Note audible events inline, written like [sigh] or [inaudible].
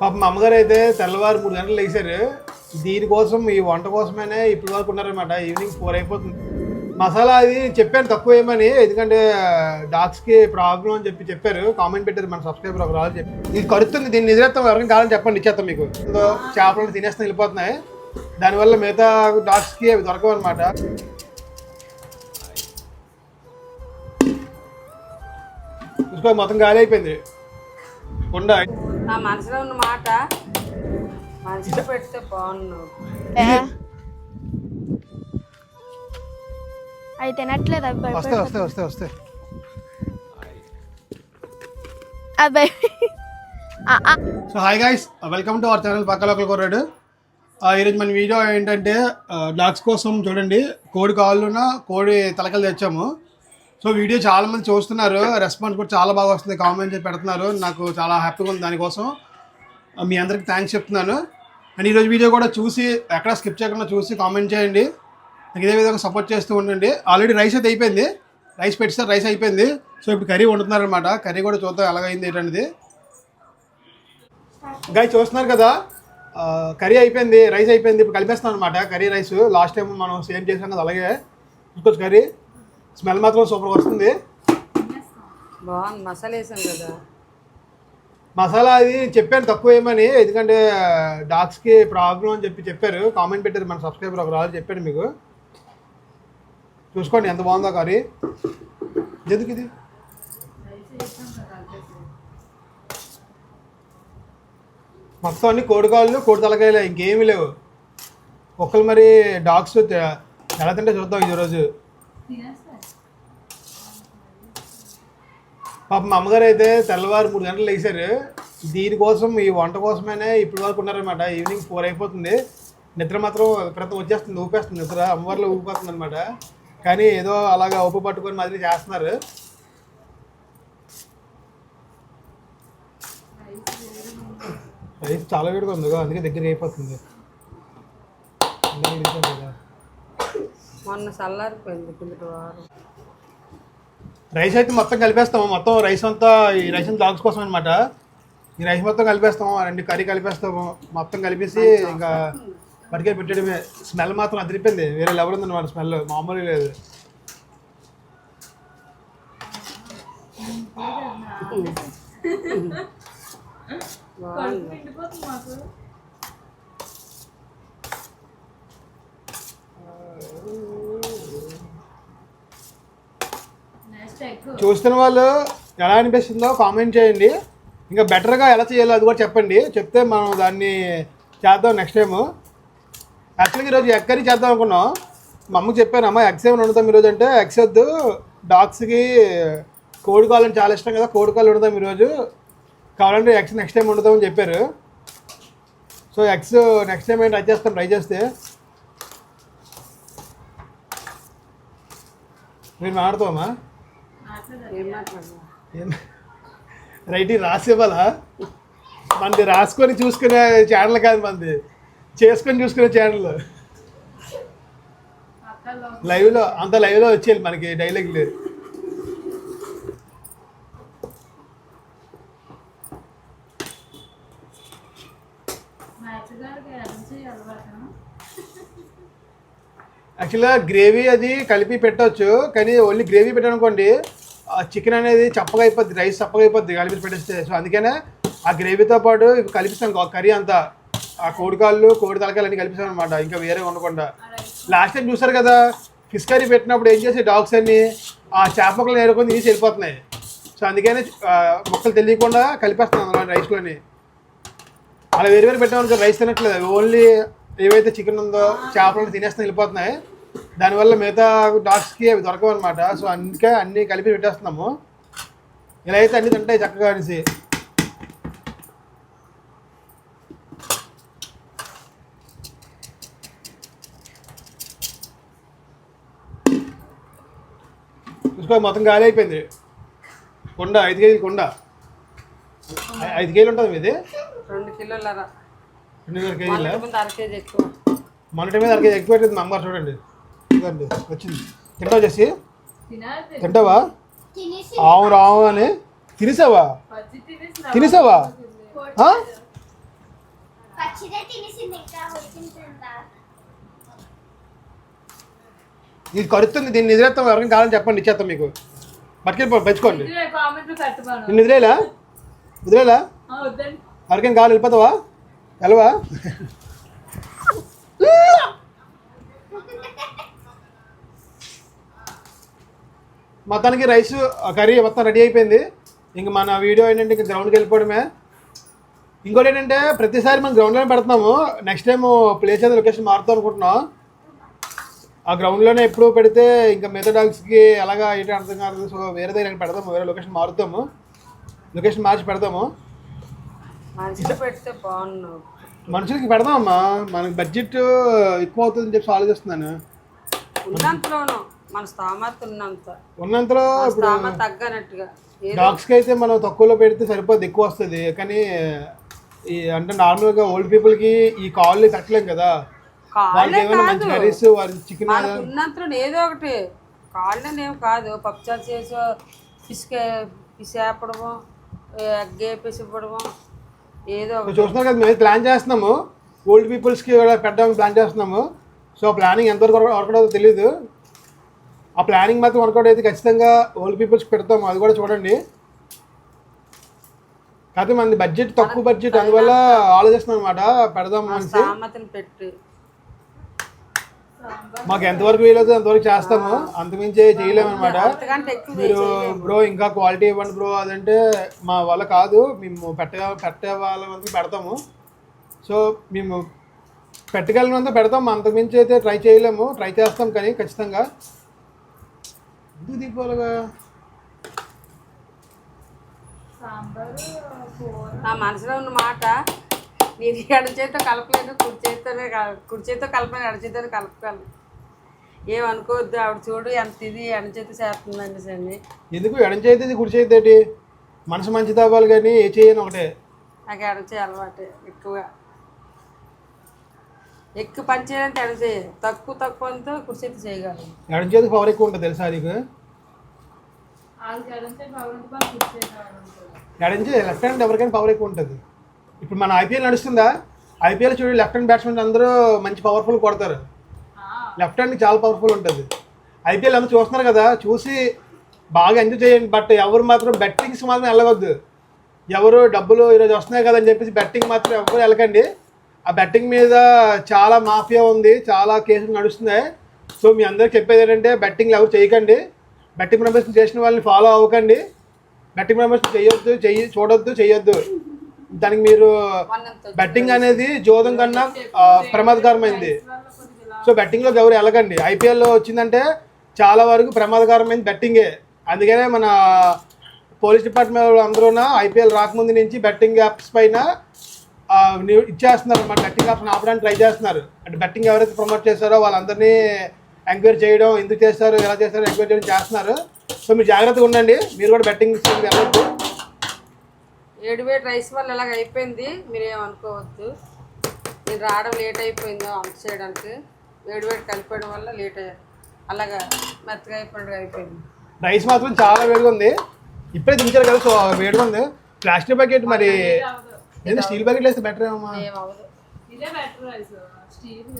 పాప మా అమ్మగారు అయితే తెల్లవారు మూడు గంటలు లేచారు. దీనికోసం ఈ వంట కోసమైనా ఇప్పటి వరకు ఉన్నారనమాట ఈవినింగ్ ఫోర్ అయిపోతుంది. మసాలా అది చెప్పాను తక్కువ ఏమని. ఎందుకంటే డాగ్స్కి ప్రాబ్లం అని చెప్పి చెప్పారు. కామెంట్ పెట్టారు మన సబ్స్క్రైబర్ ఒక రాజు చెప్పి. ఇది కడుతుంది దీన్ని నిజరేస్తాం ఎవరికైనా కావాలని చెప్పండి ఇచ్చేస్తాం మీకు. ఇందులో చేపలు తినేస్తాం వెళ్ళిపోతున్నాయి. దానివల్ల మిగతా డాగ్స్కి అవి దొరకవు అనమాట చూసుకో మొత్తం గాలి అయిపోయింది. కొండ. నా మనసులో ఉన్న మాట మనసులో పెడితే బాగున్నావు అవి తినట్లేదు అబ్బాయి వస్తే వస్తే వస్తే వస్తే. అబ్బాయి ఆ, ఆ. So hi guys welcome to our channel పక్క లోకల్ కొర్రాడు ఈరోజు మన వీడియో ఏంటంటే డాగ్స్ కోసం చూడండి. కోడి కాళ్ళున కోడి తలకలు తెచ్చాము. సో వీడియో చాలా మంది చూస్తున్నారు. రెస్పాన్స్ కూడా చాలా బాగా వస్తుంది. కామెంట్ పెడుతున్నారు. నాకు చాలా హ్యాపీగా ఉంది దానికోసం. మీ అందరికి థ్యాంక్స్ చెప్తున్నాను. అండ్ ఈరోజు వీడియో కూడా చూసి ఎక్కడ స్కిప్ చేయకుండా చూసి కామెంట్ చేయండి. నాకు ఇదే విధంగా సపోర్ట్ చేస్తూ ఉండండి. ఆల్రెడీ రైస్ అయితే అయిపోయింది. రైస్ పెట్టిస్తే రైస్ అయిపోయింది. సో ఇప్పుడు కర్రీ వండుతున్నారనమాట కర్రీ కూడా చూద్దాం ఎలాగైంది ఏంటనేది గాయ చూస్తున్నారు కదా? కర్రీ అయిపోయింది. రైస్ అయిపోయింది. ఇప్పుడు కలిపేస్తాను అనమాట కర్రీ రైస్ లాస్ట్ టైం మనం సేమ్ చేసాం కదా అలాగే. చూసుకోవచ్చు కర్రీ స్మెల్ మాత్రం సూపర్గా వస్తుంది. బాగుంది మసాలా వేసాం కదా. మసాలా అది చెప్పాను తక్కువ ఏమని ఎందుకంటే డాగ్స్కి ప్రాబ్లం అని చెప్పి చెప్పారు. కామెంట్ పెట్టారు మన సబ్స్క్రైబర్ ఒక రాజు చెప్పాడు మీకు. చూసుకోండి ఎంత బాగుందో కర్రీ. ఎందుకు ఇది? మొత్తం అన్ని కోడికాళ్ళు కోడి తలకాయలే ఇంకేమీ లేవు. ఒక్కరు మరి డాగ్స్ ఎలా తింటే చూద్దాం ఈ రోజు పాప మా అమ్మగారు అయితే తెల్లవారు మూడు గంటలు లేచారు. దీనికోసం ఈ వంట కోసమైనా ఇప్పటి వరకు ఉన్నారనమాట ఈవినింగ్ ఫోర్ అయిపోతుంది. నిద్ర మాత్రం ప్రతి వచ్చేస్తుంది ఊపేస్తుంది. నిద్ర అమ్మవారిలో ఊపిపోతుంది అనమాట కానీ ఏదో అలాగా ఊపు పట్టుకొని మాదిరి చేస్తున్నారు. రైస్ చాలా వేడిగా ఉంది కదా, అందుకే దగ్గర అయిపోతుంది. మొన్న చల్లారిపోయింది కిందటి వారం. రైస్ అయితే మొత్తం కలిపేస్తాము. మొత్తం రైస్ అంతా ఈ రైస్ అంతా డాగ్స్ కోసం అనమాట ఈ రైస్ మొత్తం కలిపేస్తాము. రెండు కర్రీ కలిపేస్తాము. మొత్తం కలిపేసి ఇంకా పట్టుకే పెట్టడమే స్మెల్ మాత్రం అదిరిపోయింది. వేరే లెవెల్ ఉందన్నమాట స్మెల్. మామూలు లేదు. [laughs] బాగుంది చూస్తున్న వాళ్ళు ఎలా అనిపిస్తుందో కామెంట్ చేయండి. ఇంకా బెటర్గా ఎలా చేయాలో అది కూడా చెప్పండి. చెప్తే మనం దాన్ని చేద్దాం నెక్స్ట్ టైము యాక్చువల్గా ఈరోజు ఎగ్ కర్రీ చేద్దాం అనుకున్నాం. మా అమ్మకి చెప్పాను అమ్మ ఎగ్స్ ఏమైనా వండుతాం ఈరోజు అంటే ఎగ్స్ వద్దు. డాగ్స్కి కోడి కావాలని చాలా ఇష్టం కదా కోడి కాళ్ళు వండుతాం ఈరోజు. కావాలంటే ఎగ్స్ నెక్స్ట్ టైం వండుతామని చెప్పారు. సో ఎగ్స్ నెక్స్ట్ టైం ఏంటి ట్రై చేస్తాం ట్రై చేస్తే. మీరు మాట్లాడుతామా రైట్ రాసి ఇవ్వాలా మనది రాసుకొని చూసుకునే ఛానల్ కాదు మనది చేసుకొని చూసుకునే ఛానల్ లైవ్లో అంత లైవ్లో వచ్చేయాలి మనకి డైలాగ్ లేదు యాక్చువల్గా గ్రేవీ అది కలిపి పెట్టవచ్చు కానీ ఓన్లీ గ్రేవీ పెట్టాను అనుకోండి చికెన్ అనేది చప్పగా అయిపోద్ది రైస్ చప్పగా అయిపోద్ది కలిపి పెట్టేస్తే. సో అందుకనే ఆ గ్రేవీతో పాటు ఇవి కలిపిస్తాం. కర్రీ అంతా ఆ కోడికాళ్ళు కోడి తలకాయలు అన్ని కలిపిస్తాం అనమాట ఇంకా వేరే ఉండకుండా లాస్ట్ టైం చూసారు కదా ఫిష్ కర్రీ పెట్టినప్పుడు ఏం చేసే డాగ్స్ అన్ని? ఆ చేప ముక్కలు నేరుకొని తీసి వెళ్ళిపోతున్నాయి. సో అందుకనే ముక్కలు తెలియకుండా కలిపేస్తున్నాం అలా రైస్లోని అలా వేరు వేరు పెట్టామనుకో రైస్ తినట్లేదు. ఓన్లీ ఏవైతే చికెన్ ఉందో చేపలు తినేస్తాను వెళ్ళిపోతున్నాయి. దానివల్ల మిగతా డాగ్స్కి అవి దొరకవు అనమాట సో అందుకే అన్నీ కలిపి పెట్టేస్తున్నాము. ఇలా అయితే అన్నీ తింటాయి చక్కగా అనేసి. చూసుకో మొత్తం గాలి అయిపోయింది. కొండ ఐదు కేజీలు కొండ. ఐదు కేజీలు ఉంటుంది మీది? రెండు కిలోలరా రెండున్నర కేజీల? మొన్నటి ముందు అర కేజీ ఎక్కువ. పెట్టింది మా అమ్మగారు చూడండి. ఇదిగోండి వచ్చింది. తింటావా చేసి తింటావా? ఆవు రావు అని. తినేసావా? తినేసావా? ఇది కరుతుంది దీన్ని నిద్రేస్తాం ఎవరికైనా కావాలని చెప్పండి ఇచ్చేస్తాం మీకు. పట్టుకెళ్ళి పెంచుకోండి. వదిలేలా? వదిలేలా? వద్దండి. ఎవరికైనా కావాలి వెళ్ళిపోతావా? వెళ్ళవా? [laughs] మొత్తానికి రైస్ కర్రీ మొత్తం రెడీ అయిపోయింది. ఇంక మన వీడియో ఏంటంటే ఇంక గ్రౌండ్కి వెళ్ళిపోవడమే. ఇంకోటి ఏంటంటే ప్రతిసారి మనం గ్రౌండ్లోనే పెడుతున్నాము. నెక్స్ట్ టైం ప్లేస్ అయితే లొకేషన్ మారుతాం అనుకుంటున్నాం. ఆ గ్రౌండ్లోనే ఎప్పుడు పెడితే ఇంకా మిగతా డాగ్స్కి ఎలాగా ఏంటి అర్థం కాదు. సో వేరే దగ్గర పెడతాము వేరే లొకేషన్ మారుతాము. లొకేషన్ మార్చి పెడతాము. మనుషులు పెడితే బాగున్నావు. మనుషులకి పెడదామమ్మా. మనకి బడ్జెట్ ఎక్కువ అవుతుందని చెప్పి ఆలోచిస్తున్నాను. ఉన్నంతలోను. మన స్తోమత ఉన్నంత. ఉన్నంతలో స్తోమత తగ్గనట్టుగా. ఏదో డాగ్స్కి అయితే మనం తక్కువలో పెడితే సరిపోద్ది ఎక్కువ వస్తుంది కానీ ఈ అంటే నార్మల్గా ఓల్డ్ పీపుల్కి ఈ కాళ్ళు కట్టలేం కదా. వాళ్ళకి ఏమైనా మంచి కర్రీస్ వారి చికెన్ ఉన్నంతలో ఏదో ఒకటి. కాళ్ళనేం కాదు. పప్పుచారు చేసి ఫిష్ వేపడము ఎగ్ వేపేసి ఇవ్వడము ఏదో ఒకటి. చూస్తున్నారు కదా మేము ప్లాన్ చేస్తున్నాము. ఓల్డ్ పీపుల్స్కి పెట్టడానికి ప్లాన్ చేస్తున్నాము. సో ప్లానింగ్ ఎంతవరకు వర్కౌట్ అవుతుందో తెలియదు ఆ ప్లానింగ్ మాత్రం వర్కౌట్ అయితే ఖచ్చితంగా ఓల్డ్ పీపుల్స్కి పెడతాము అది కూడా చూడండి. కాకపోతే మనది బడ్జెట్ తక్కువ బడ్జెట్ అందువల్ల ఆలోచిస్తున్నాం అనమాట పెడదాం మన పెట్టి. మాకు ఎంతవరకు వీలవుతుందో అంతవరకు చేస్తాము. అంతమించి చేయలేము అనమాట మీరు బ్రో ఇంకా క్వాలిటీ ఇవ్వండి బ్రో అదంటే మా వల్ల కాదు. మేము పెట్ట పెట్టే వాళ్ళ వరకు పెడతాము. సో మేము పెట్టగలిగినంత పెడతాం. అంతకుమించి అయితే ట్రై చేయలేము. ట్రై చేస్తాం కానీ ఖచ్చితంగా. ఎందుకు దీపాలుగా? నా మనసులో ఉన్న మాట నేను ఎడ చేతితో కలపలేను కుడి చేతితోనే కల- కుడి చేతితో కలపలేను ఎడ చేతితో కలపగలను ఏమనుకోవద్దు ఆవిడ చూడు ఎంత ఇది ఎడ చేతి చేస్తుందండి సన్ని ఎందుకు ఎడం చేతి కుడి చేతి ఏంటి? మనసు మంచిది అవ్వాలి కానీ ఏ చేయను ఒకటే. నాకు ఎడ చేయ అలవాటే ఎక్కువగా. ఎక్కువ పని చేయాలంటే ఎడ చేయ. తక్కువ తక్కువ అంతా కుడి చేతి చేయగలను. ఎడం చేతికి పవర్ ఎక్కువ ఉంటుంది తెలుసా నీకు? ఎడం లెఫ్ట్ హ్యాండ్ ఎవరికైనా పవర్ ఎక్కువ ఉంటుంది. ఇప్పుడు మన ఐపీఎల్ నడుస్తుందా? ఐపీఎల్ చూడండి లెఫ్ట్ హ్యాండ్ బ్యాట్స్మెన్ అందరూ మంచి పవర్ఫుల్ కొడతారు. లెఫ్ట్ హ్యాండ్ చాలా పవర్ఫుల్ ఉంటుంది. ఐపీఎల్ అందరూ చూస్తున్నారు కదా చూసి బాగా ఎంజాయ్ చేయండి. బట్ ఎవరు మాత్రం బెట్టింగ్స్ మాత్రం వెళ్ళవద్దు. ఎవరు డబ్బులు ఈరోజు వస్తున్నాయి కదని చెప్పేసి బెట్టింగ్ మాత్రం ఎవరు వెళ్ళకండి. ఆ బెట్టింగ్ మీద చాలా మాఫియా ఉంది చాలా కేసులు నడుస్తున్నాయి. సో మీ అందరికి చెప్పేది ఏంటంటే బెట్టింగ్లు ఎవరు చేయకండి. బెట్టింగ్ మెంబర్స్ చేసిన వాళ్ళని ఫాలో అవ్వకండి. బెట్టింగ్ మెంబర్స్ చేయొద్దు చెయ్యి చూడొద్దు చేయొద్దు దానికి మీరు బెట్టింగ్ అనేది జోదం కన్నా ప్రమాదకరమైంది. సో బెట్టింగ్లోకి ఎవరు వెళ్ళకండి ఐపీఎల్ వచ్చిందంటే చాలా వరకు ప్రమాదకరమైంది బెట్టింగే అందుకనే మన పోలీస్ డిపార్ట్మెంట్ వాళ్ళు అందరూ ఐపీఎల్ రాకముందు నుంచి బెట్టింగ్ యాప్స్ పైన ఇచ్చేస్తున్నారు అన్నమాట బెట్టింగ్ యాప్స్ ఆపడానికి ట్రై చేస్తున్నారు. అంటే బెట్టింగ్ ఎవరైతే ప్రమోట్ చేస్తారో వాళ్ళందరినీ ఎంక్వైరీ చేయడం ఎందుకు చేస్తారు ఎలా చేస్తారు ఎంక్వైరీ చేయడం చేస్తున్నారు. సో మీరు జాగ్రత్తగా ఉండండి. మీరు కూడా బెట్టింగ్ వెళ్ళొద్దు ఏడు వేడి రైస్ వల్ల ఇలాగ అయిపోయింది. మీరేమనుకోవద్దు. నేను రావడం లేట్ అయిపోయిందో అంత చేయడానికి. వేడి వేడి కలిపేయడం వల్ల లేట్ అయ్యా. అలాగా మెత్తగా అయిపోయినట్టు అయిపోయింది. రైస్ మాత్రం చాలా వేడిగా ఉంది. ఇప్పుడే దించారు కదా సో వేడిగా ఉంది. ప్లాస్టిక్ బకెట్ మరి స్టీల్ బకెట్ వేస్తే బెటర్ ఏమమ్మా? ఏమవదు ఇదే బెటర్ రైస్. స్టీల్